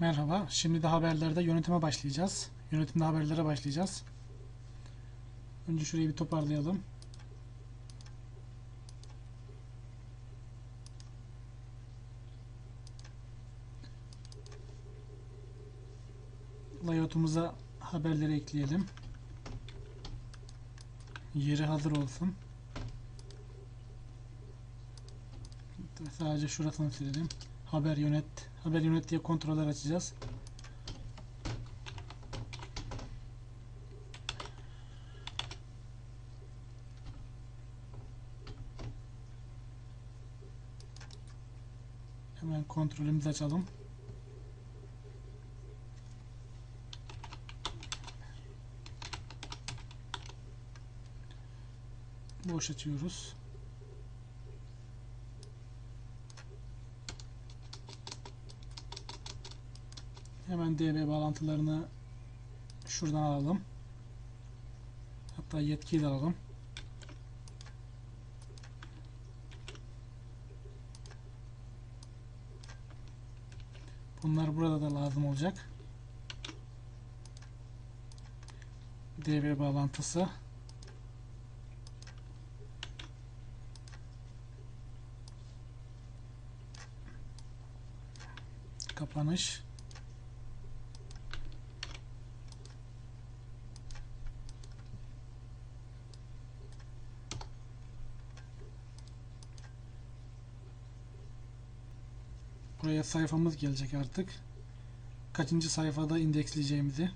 Merhaba. Şimdi de haberlerde yönetime başlayacağız. Yönetimde haberlere başlayacağız. Önce şurayı bir toparlayalım. Layout'umuza haberleri ekleyelim. Yeri hazır olsun. Sadece şurasını silelim. Haber yönet. Haber yönet diye kontroller açacağız. Hemen kontrolümüzü açalım. Boş açıyoruz. Hemen DB bağlantılarını şuradan alalım. Hatta yetkiyi de alalım. Bunlar burada da lazım olacak. DB bağlantısı. Kapanış. Sayfamız gelecek artık. Kaçıncı sayfada indeksleyeceğimizi.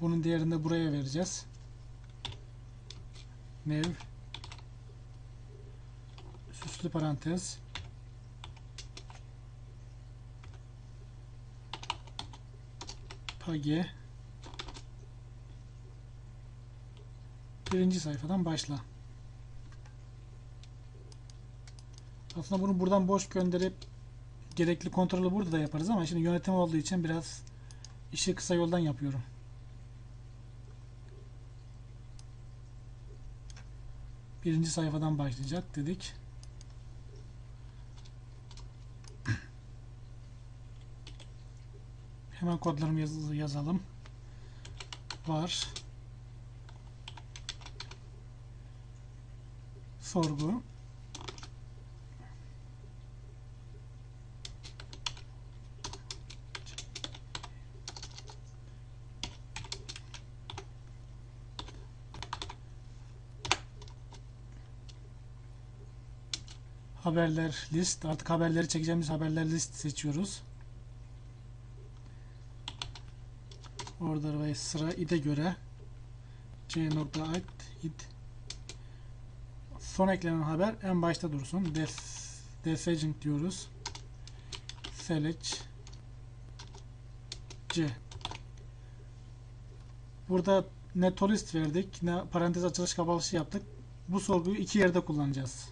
Bunun değerini de buraya vereceğiz. Nev süslü parantez page birinci sayfadan başla. Aslında bunu buradan boş gönderip gerekli kontrolü burada da yaparız ama şimdi yönetim olduğu için biraz işi kısa yoldan yapıyorum. Birinci sayfadan başlayacak dedik. Hemen kodlarımı yaz yazalım. Var. Sorgu. Haberler list. Artık haberleri çekeceğimiz haberler list seçiyoruz. Order ve sıra id'e göre c.id id son eklenen haber en başta dursun. Des, desaging diyoruz. Select C. Burada ne toolist verdik ne parantez açılış kapalışı yaptık. Bu sorguyu iki yerde kullanacağız.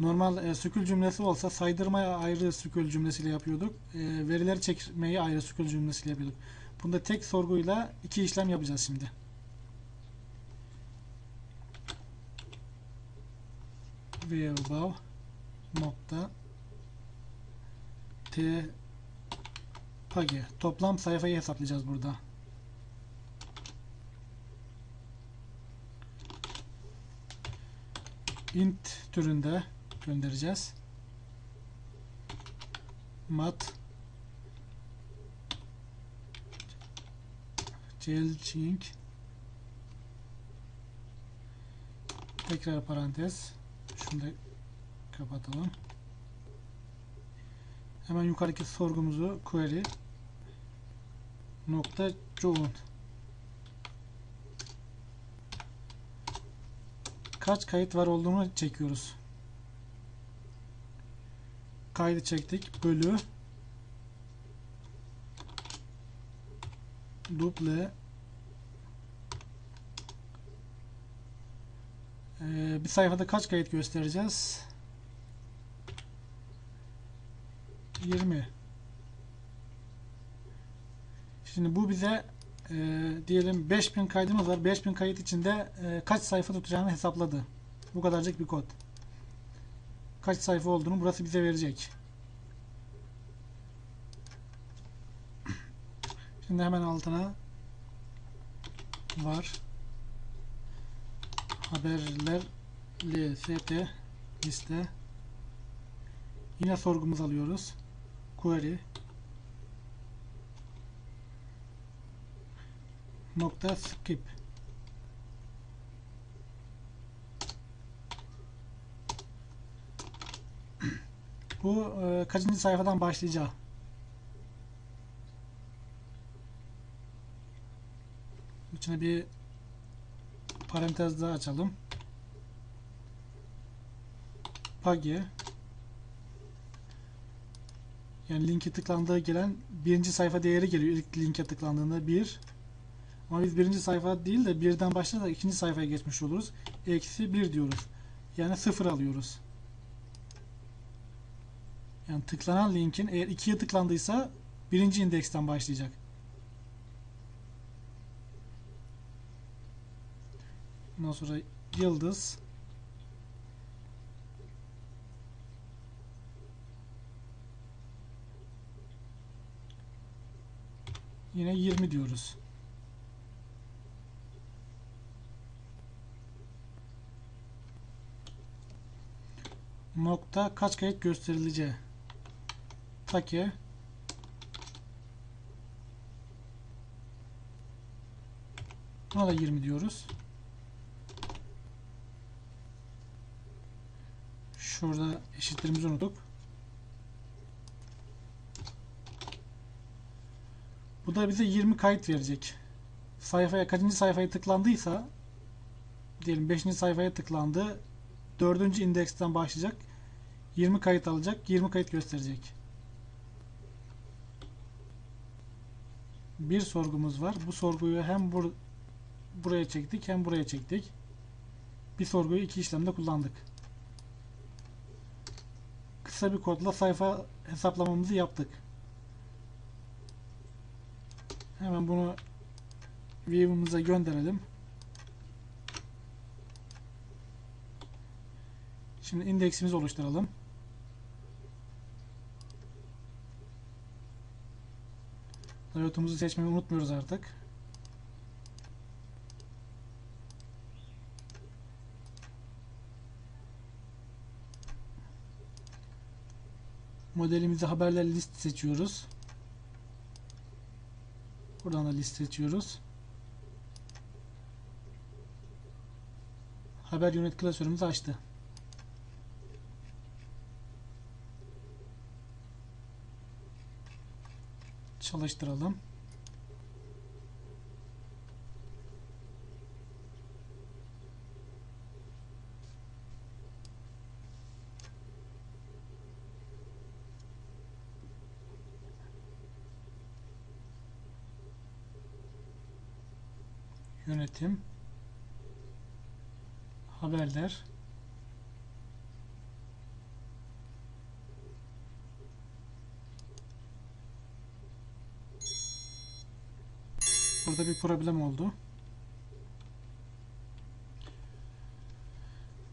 Normal e, sükül cümlesi olsa saydırmaya ayrı sükül cümlesiyle yapıyorduk. E, verileri çekmeyi ayrı sükül cümlesiyle yapıyorduk. Bunda tek sorguyla iki işlem yapacağız şimdi. Above nokta T page toplam sayfayı hesaplayacağız burada. int türünde göndereceğiz. mat Changing tekrar parantez şunu da kapatalım. Hemen yukarıdaki sorgumuzu query nokta join kaç kayıt var olduğunu çekiyoruz. Kaydı çektik. Bölü duble ee, bir sayfada kaç kayıt göstereceğiz? 20 Şimdi bu bize Ee, diyelim 5000 kaydımız var. 5000 kayıt içinde e, kaç sayfa tutacağını hesapladı. Bu kadarcık bir kod. Kaç sayfa olduğunu burası bize verecek. Şimdi hemen altına var haberler lst liste yine sorgumuzu alıyoruz. Query. Nokta skip. Bu e, kaçıncı sayfadan başlayacak içine bir parantez daha açalım. Pagi. Yani linki tıklandığı gelen birinci sayfa değeri geliyor ilk linke tıklandığında bir. Ama biz birinci sayfa değil de birden başlarsak ikinci sayfaya geçmiş oluruz. Eksi bir diyoruz. Yani sıfır alıyoruz. Yani tıklanan linkin eğer ikiye tıklandıysa birinci indeksten başlayacak Ondan sonra yıldız Yine 20 diyoruz. Nokta kaç kayıt gösterileceği. Take Buna da 20 diyoruz. Şurada eşitlerimizi unuttuk. Bu da bize 20 kayıt verecek. Sayfaya kaçıncı sayfaya tıklandıysa diyelim 5. sayfaya tıklandı. 4. indeksten başlayacak. 20 kayıt alacak. 20 kayıt gösterecek. Bir sorgumuz var. Bu sorguyu hem bur buraya çektik hem buraya çektik. Bir sorguyu iki işlemde kullandık. Kısa bir kodla sayfa hesaplamamızı yaptık. Hemen bunu view'umuza gönderelim. Şimdi indeksimizi oluşturalım. Layout'umuzu seçmeyi unutmuyoruz artık. Modelimizi haberler list seçiyoruz. Buradan da liste seçiyoruz. Haber yönet klasörümüzü açtı. Çalıştıralım. Yönetim haberler Burada bir problem oldu.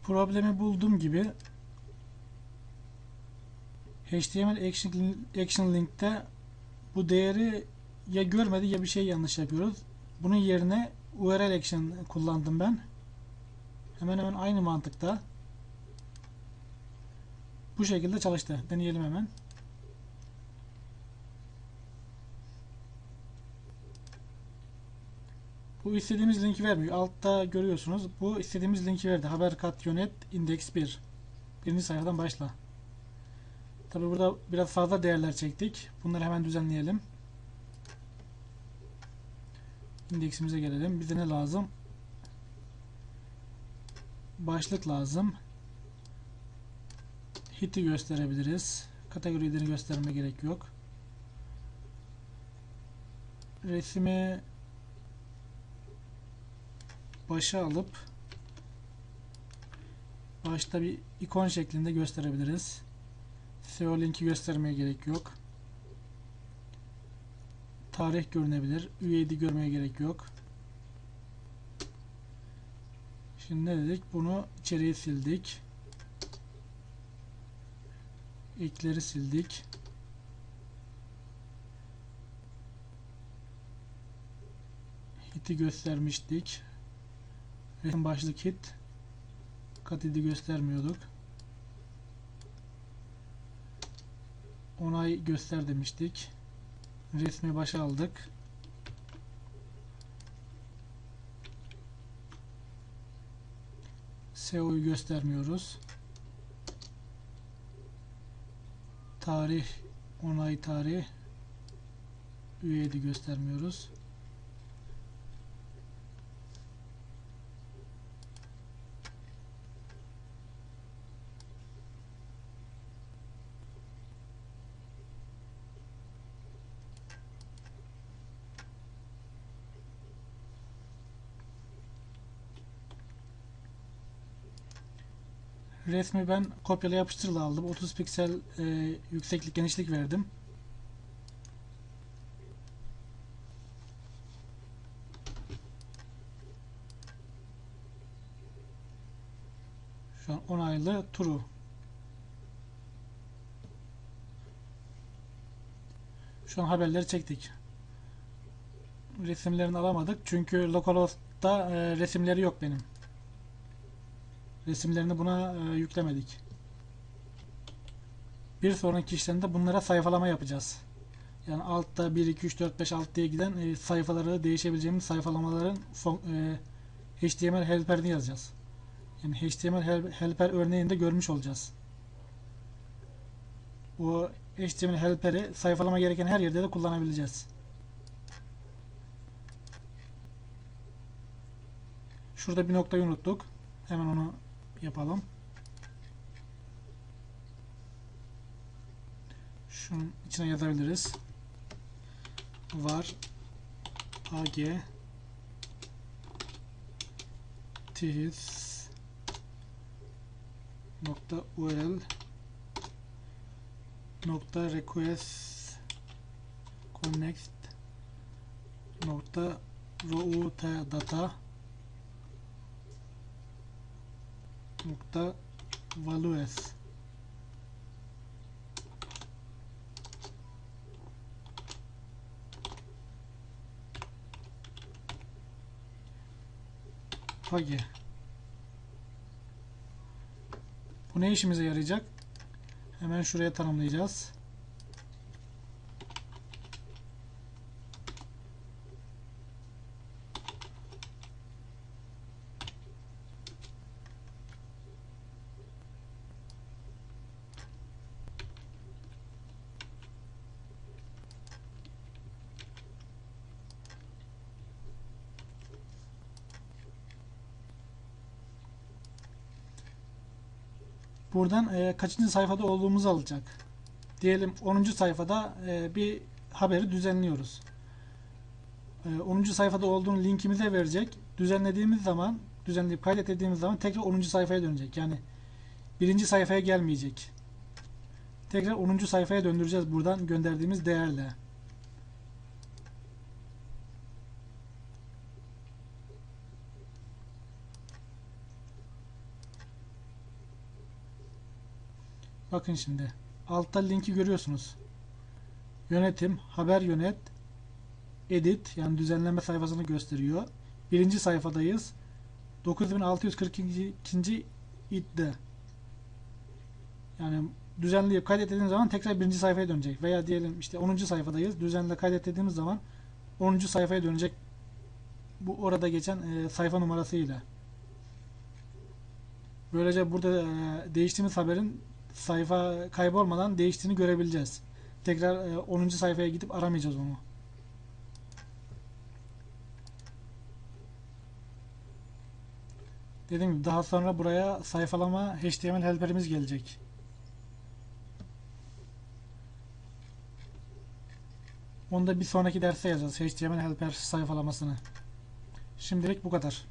Problemi bulduğum gibi HTML action, action link'te bu değeri ya görmedi ya bir şey yanlış yapıyoruz. Bunun yerine URL action kullandım ben. Hemen hemen aynı mantıkta. Bu şekilde çalıştı. Deneyelim hemen. Bu istediğimiz linki vermiyor. Altta görüyorsunuz. Bu istediğimiz linki verdi. Haber kat yönet index 1. Birinci sayfadan başla. Tabi burada biraz fazla değerler çektik. Bunları hemen düzenleyelim. İndeksimize gelelim. Bize ne lazım? Başlık lazım. Hit'i gösterebiliriz. Kategorileri gösterme gerek yok. Resmi başa alıp başta bir ikon şeklinde gösterebiliriz. SEO linki göstermeye gerek yok. Tarih görünebilir. Üyeydi görmeye gerek yok. Şimdi ne dedik? Bunu içeriye sildik. İlkleri sildik. Hit'i göstermiştik. Resim başlık hit. Katidi göstermiyorduk. Onay göster demiştik. Resmi başa aldık. SEO'yu göstermiyoruz. Tarih, onay tarih, üyeydi göstermiyoruz. Resmi ben kopyala yapıştırla aldım. 30 piksel e, yükseklik genişlik verdim. Şu an onaylı true. Şu an haberleri çektik. Resimlerini alamadık çünkü localhost'ta e, resimleri yok benim. Resimlerini buna e, yüklemedik. Bir sonraki işlemde bunlara sayfalama yapacağız. Yani altta 1, 2, 3, 4, 5, 6 diye giden e, sayfaları değişebileceğimiz sayfalamaların e, HTML helper'ini yazacağız. Yani HTML hel- helper örneğinde görmüş olacağız. O HTML helper'i sayfalama gereken her yerde de kullanabileceğiz. Şurada bir noktayı unuttuk. Hemen onu yapalım. Şunun içine yazabiliriz. Var ag nokta url nokta request connect nokta route data nokta values Pagi. Bu ne işimize yarayacak? Hemen şuraya tanımlayacağız. Buradan e, kaçıncı sayfada olduğumuzu alacak. Diyelim 10. sayfada e, bir haberi düzenliyoruz. E, 10. sayfada olduğunu linkimize verecek. Düzenlediğimiz zaman, düzenleyip kaydettiğimiz zaman tekrar 10. sayfaya dönecek. Yani birinci sayfaya gelmeyecek. Tekrar 10. sayfaya döndüreceğiz buradan gönderdiğimiz değerle. Bakın şimdi. Altta linki görüyorsunuz. Yönetim, haber yönet, edit yani düzenleme sayfasını gösteriyor. Birinci sayfadayız. 9642. idde. Yani düzenleyip kaydettiğimiz zaman tekrar birinci sayfaya dönecek. Veya diyelim işte 10. sayfadayız. Düzenle kaydettiğimiz zaman 10. sayfaya dönecek. Bu orada geçen e, sayfa numarasıyla. Böylece burada e, değiştiğimiz haberin sayfa kaybolmadan değiştiğini görebileceğiz. Tekrar e, 10. sayfaya gidip aramayacağız onu. Dediğim gibi daha sonra buraya sayfalama HTML helperimiz gelecek. Onu da bir sonraki derste yazacağız. HTML helper sayfalamasını. Şimdilik bu kadar.